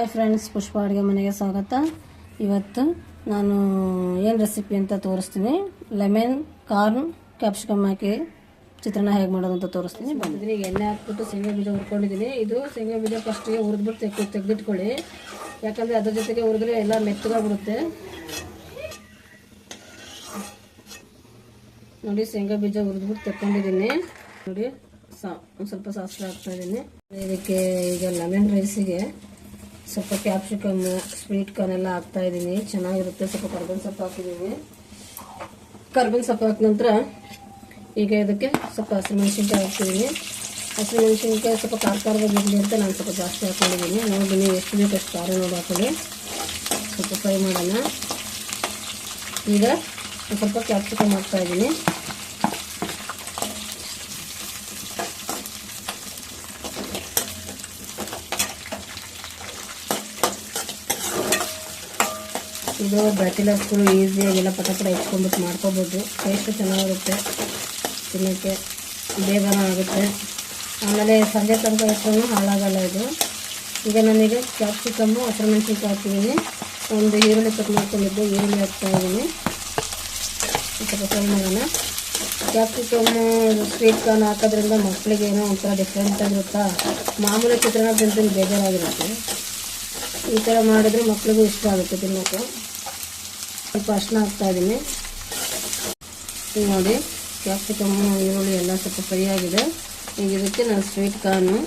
Hi friends ಪುಷ್ಪ ಅಡುಗೆ ಮನೆಗೆ ಸ್ವಾಗತ. ಇವತ್ತು ನಾನು ಏನು ರೆಸಿಪಿ ಅಂತ ತೋರಿಸ್ತೀನಿ. ಲೆಮನ್ ಕಾರ್ನ್ ಕ್ಯಾಪ್ಸಿಕಮ್ ಹಾಕಿ ಚಿತ್ರಾನ್ನ ಹೇಗೆ ಮಾಡೋದು ಅಂತ ತೋರಿಸ್ತೀನಿ. ಬಂದಿದ್ದೀನಿ ಎಣ್ಣೆ ಹಾಕ್ಬಿಟ್ಟು ಶೇಂಗಾ ಬೀಜ ಹುರ್ಕೊಂಡಿದ್ದೀನಿ. ಇದು ಶೇಂಗಾ ಬೀಜ ಫಸ್ಟಿಗೆ ಹುರಿದ್ಬಿಟ್ಟು ತೆಗ್ದು ತೆಗೆದಿಟ್ಕೊಳ್ಳಿ. ಯಾಕಂದರೆ ಅದ್ರ ಜೊತೆಗೆ ಹುರಿದ್ರೆ ಎಲ್ಲ ಮೆತ್ತಗಾಗ್ಬಿಡುತ್ತೆ. ನೋಡಿ, ಶೇಂಗಾ ಬೀಜ ಹುರಿದ್ಬಿಟ್ಟು ತೆಕ್ಕೊಂಡಿದ್ದೀನಿ ನೋಡಿ, ಸಾ ಒಂದು ಸ್ವಲ್ಪ ಸಾಸಿವೆ ಹಾಕ್ತಾ ಇದ್ದೀನಿ ಇದಕ್ಕೆ ಈಗ ಲೆಮನ್ ರೈಸಿಗೆ ಸ್ವಲ್ಪ ಕ್ಯಾಪ್ಸಿಕಮ್ ಸ್ವೀಟ್ ಕಾರ್ನ್ ಎಲ್ಲ ಹಾಕ್ತಾ ಇದ್ದೀನಿ. ಚೆನ್ನಾಗಿರುತ್ತೆ. ಸ್ವಲ್ಪ ಕರ್ಬೇವಿನ ಸೊಪ್ಪು ಹಾಕಿದ್ದೀನಿ. ಕರ್ಬೇವಿನ ಸೊಪ್ಪು ಹಾಕಿದ ನಂತರ ಈಗ ಇದಕ್ಕೆ ಸ್ವಲ್ಪ ಹಸಿಮೆಣಸಿನ್ಕಾಯಿ ಹಾಕ್ತಿದ್ದೀನಿ. ಹಸಿಮೆಣಸಿನ್ಕಾಯಿ ಸ್ವಲ್ಪ ಖಾರ ಖಾರವಾಗಿ ಇರಲಿ ಅಂತ ನಾನು ಸ್ವಲ್ಪ ಜಾಸ್ತಿ ಹಾಕೊಂಡಿದ್ದೀನಿ. ನೋಡಿ ಎಷ್ಟು ಬೇಕು ಅಷ್ಟು ಖಾರ ನೋಡಿ ಹಾಕೊಳ್ಳಿ. ಸ್ವಲ್ಪ ಫ್ರೈ ಮಾಡೋಣ. ಈಗ ಸ್ವಲ್ಪ ಕ್ಯಾಪ್ಸಿಕಮ್ ಹಾಕ್ತಾ ಇದ್ದೀನಿ. ಇದು ಬ್ಯಾಚುಲರ್ಸ್ಗಳು ಈಸಿಯಾಗಿ ಎಲ್ಲ ಪಟ ಪಟ ಇಟ್ಕೊಂಡ್ಬಿಟ್ಟು ಮಾಡ್ಕೋಬೋದು. ಟೇಸ್ಟ್ ಚೆನ್ನಾಗಿರುತ್ತೆ. ತಿನ್ನೋಕ್ಕೆ ಬೇಗನೂ ಆಗುತ್ತೆ. ಆಮೇಲೆ ಸಂಜೆ ತನಕ ಇಟ್ಕೊಂಡು ಹಾಳಾಗಲ್ಲ ಇದು. ಈಗ ನಾನೀಗ ಕ್ಯಾಪ್ಸಿಕಮ್ಮು ಹಸಿರು ಹಾಕ್ತಿದ್ದೀನಿ ಒಂದು ಈರುಳ್ಳಿ ಕಟ್ ಮಾಡ್ಕೊಂಡಿದ್ದೆ, ಈರುಳ್ಳಿ ಹಾಕ್ತಾ ಇದ್ದೀನಿ ಸ್ವಲ್ಪ ಮಾಡೋಣ. ಕ್ಯಾಪ್ಸಿಕಮ್ಮು ಸ್ವೀಟ್ ಕಾರ್ನ್ ಹಾಕೋದ್ರಿಂದ ಮಕ್ಕಳಿಗೆ ಏನೋ ಒಂಥರ ಡಿಫ್ರೆಂಟ್ ಆಗಿರುತ್ತಾ? ಮಾಮೂಲಿ ಚಿತ್ರಾನ್ನ ತಿಂತೀನಿ ಬೇಜಾರಾಗಿರುತ್ತೆ. ಈ ಥರ ಮಾಡಿದ್ರೆ ಮಕ್ಳಿಗೂ ಇಷ್ಟ ಆಗುತ್ತೆ ತಿನ್ನೋಕ್ಕೆ ಸ್ವಲ್ಪ ಅರ್ಶಿನ ಹಾಕ್ತಾ ಇದ್ದೀನಿ ನೋಡಿ ಕ್ಯಾಪ್ಸಿಕಮ್ಮು ಈರುಳ್ಳಿ ಎಲ್ಲ ಸ್ವಲ್ಪ ಫ್ರೈ ಈಗ ಇದಕ್ಕೆ ನಾನು ಸ್ವೀಟ್ ಕಾರ್ನು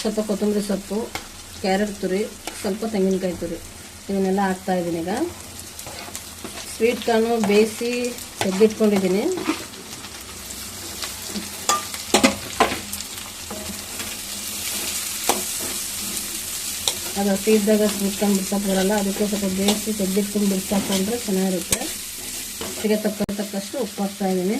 ಸ್ವಲ್ಪ ಕೊತ್ತಂಬರಿ ಸೊಪ್ಪು, ಕ್ಯಾರೆಟ್ ತುರಿ, ಸ್ವಲ್ಪ ತೆಂಗಿನಕಾಯಿ ತುರಿ. ಇವನ್ನೆಲ್ಲ ಹಾಕ್ತಾ ಇದ್ದೀನಿ ಈಗ. ಸ್ವೀಟ್ ಕಾರ್ನು ಬೇಯಿಸಿ ತೆಗೆದಿಟ್ಕೊಂಡಿದ್ದೀನಿ ಅದು ಹಸಿ ಇದ್ದಾಗ ಬಿಡ್ಕೊಂಡು ಬಿಡ್ಸಕ್ಕೆ ಬರೋಲ್ಲ. ಅದಕ್ಕೆ ಸ್ವಲ್ಪ ಬೇಯಿಸಿ ತೆಗೆದಿಟ್ಕೊಂಡು ಬಿಡ್ಸಾಕೊಂಡ್ರೆ ಚೆನ್ನಾಗಿರುತ್ತೆ. ಸಿಗೆ ತಕ್ಕ ಉಪ್ಪು ಹಾಕ್ತಾ ಇದ್ದೀನಿ.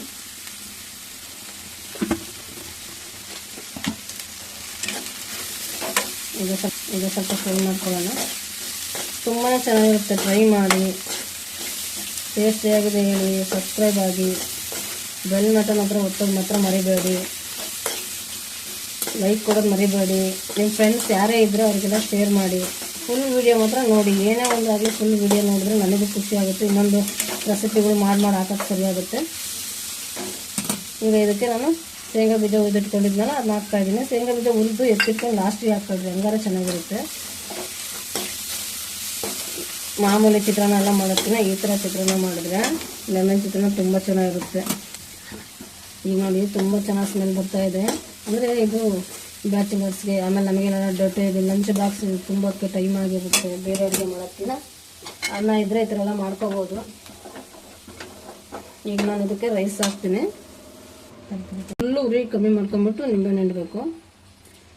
ಈಗ ಸ್ವಲ್ಪ ಈಗ ಸ್ವಲ್ಪ ಫ್ರೈ ಮಾಡ್ಕೊಳ್ಳೋಣ. ತುಂಬಾ ಚೆನ್ನಾಗಿರುತ್ತೆ. ಟ್ರೈ ಮಾಡಿ. ಟೇಸ್ಟಿಯಾಗಿದೆ ಹೇಳಿ. ಸಬ್ಸ್ಕ್ರೈಬ್ ಆಗಿ. ಬೆಲ್ ಮಟನ್ ಹತ್ರ ಒತ್ತೋದು ಮಾತ್ರ ಮರಿಬೇಡಿ. ಲೈಕ್ ಕೊಡೋದು ಮರಿಬೇಡಿ. ನಿಮ್ಮ ಫ್ರೆಂಡ್ಸ್ ಯಾರೇ ಇದ್ದರೆ ಅವರಿಗೆಲ್ಲ ಶೇರ್ ಮಾಡಿ. ಫುಲ್ ವೀಡಿಯೋ ಮಾತ್ರ ನೋಡಿ. ಏನೇ ಆಗಲಿ ಫುಲ್ ವೀಡಿಯೋ ನೋಡಿದ್ರೆ ನನಗೂ ಖುಷಿ ಆಗುತ್ತೆ. ಇನ್ನೊಂದು ರೆಸಿಪಿಗಳು ಮಾಡಿ ಮಾಡಿ ಹಾಕೋಕ್ಕೆ ಸರಿಯಾಗುತ್ತೆ ಈಗ ಇದಕ್ಕೆ ನಾನು ಶೇಂಗಾ ಬೀಜ ಉದಿಟ್ಕೊಂಡಿದ್ನಲ್ಲ ಅದನ್ನ ಹಾಕ್ತಾ ಇದ್ದೀನಿ. ಶೇಂಗಾ ಬೀಜ ಹುರಿದು ಎತ್ತಿಟ್ಕೊಂಡು ಲಾಸ್ಟಿಗೆ ಹಾಕ್ಕೊಳ್ರಿ ಹಂಗಾರೆ ಚೆನ್ನಾಗಿರುತ್ತೆ. ಮಾಮೂಲಿ ಚಿತ್ರಾನ್ನ ಎಲ್ಲ ಮಾಡೋಕ್ಕಿಂತ ಈ ಥರ ಚಿತ್ರಾನ್ನ ಮಾಡಿದ್ರೆ ಲೆಮನ್ ಚಿತ್ರಾನ್ನ ತುಂಬ ಚೆನ್ನಾಗಿರುತ್ತೆ. ಈಗ ನೋಡಿ, ತುಂಬ ಚೆನ್ನಾಗಿ ಸ್ಮೆಲ್ ಬರ್ತಾಯಿದೆ ಅಂದರೆ ಇದು ಬ್ಯಾಚುಲರ್ಸ್ಗೆ ಆಮೇಲೆ ನಮಗೇನಾರ ಡೊಟ್ಟೆ ಇದೆ ಲಂಚ್ ಬಾಕ್ಸ್ ತುಂಬೋಕ್ಕೆ ಟೈಮ್ ಆಗಿರುತ್ತೆ ಬೇರೆ ಅಡುಗೆ ಮಾಡೋಕ್ಕಿಂತ ಅನ್ನ ಇದ್ದರೆ ಈ ಥರ ಎಲ್ಲ ಮಾಡ್ಕೋಬೋದು. ಈಗ ನಾನು ಇದಕ್ಕೆ ರೈಸ್ ಹಾಕ್ತೀನಿ. ಫುಲ್ಲು ಉರಿ ಕಮ್ಮಿ ಮಾಡ್ಕೊಂಬಿಟ್ಟು ನಿಂಬೆ ನೆಡಬೇಕು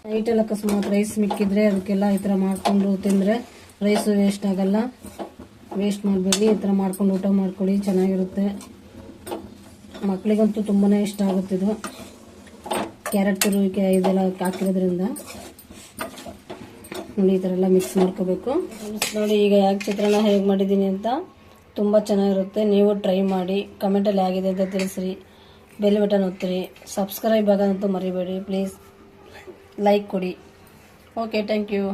ನೈಟೆಲ್ಲ ಅಕಸ್ಮಾತ್ ರೈಸ್ ಮಿಕ್ಕಿದ್ರೆ ಅದಕ್ಕೆಲ್ಲ ಈ ಥರ ಮಾಡಿಕೊಂಡು ತಿಂದರೆ ರೈಸು ವೇಸ್ಟ್ ಆಗಲ್ಲ. ವೇಸ್ಟ್ ಮಾಡಬೇಡಿ, ಈ ಥರ ಮಾಡ್ಕೊಂಡು ಊಟ ಮಾಡ್ಕೊಳ್ಳಿ, ಚೆನ್ನಾಗಿರುತ್ತೆ. ಮಕ್ಕಳಿಗಂತೂ ತುಂಬಾ ಇಷ್ಟ ಆಗುತ್ತಿದು ಕ್ಯಾರೆಟ್ ತುರುವಿಕೆ ಇದೆಲ್ಲ ಹಾಕಿರೋದ್ರಿಂದ ನೋಡಿ ಈ ಥರ ಎಲ್ಲ ಮಿಕ್ಸ್ ಮಾಡ್ಕೋಬೇಕು. ನೋಡಿ ಈಗ ಯಾಕೆ ಚಿತ್ರಾನ್ನ ಹೇಗೆ ಮಾಡಿದ್ದೀನಿ ಅಂತ ತುಂಬ ಚೆನ್ನಾಗಿರುತ್ತೆ. ನೀವು ಟ್ರೈ ಮಾಡಿ ಕಮೆಂಟಲ್ಲಿ ಆಗಿದೆ ಅಂತ ತಿಳಿಸ್ರಿ. ಬೆಲ್ ಬಟನ್ ಒತ್ತಿರಿ. ಸಬ್ಸ್ಕ್ರೈಬ್ ಆಗೋದಂತೂ ಮರಿಬೇಡಿ. ಪ್ಲೀಸ್ ಲೈಕ್ ಕೊಡಿ. Okay thank you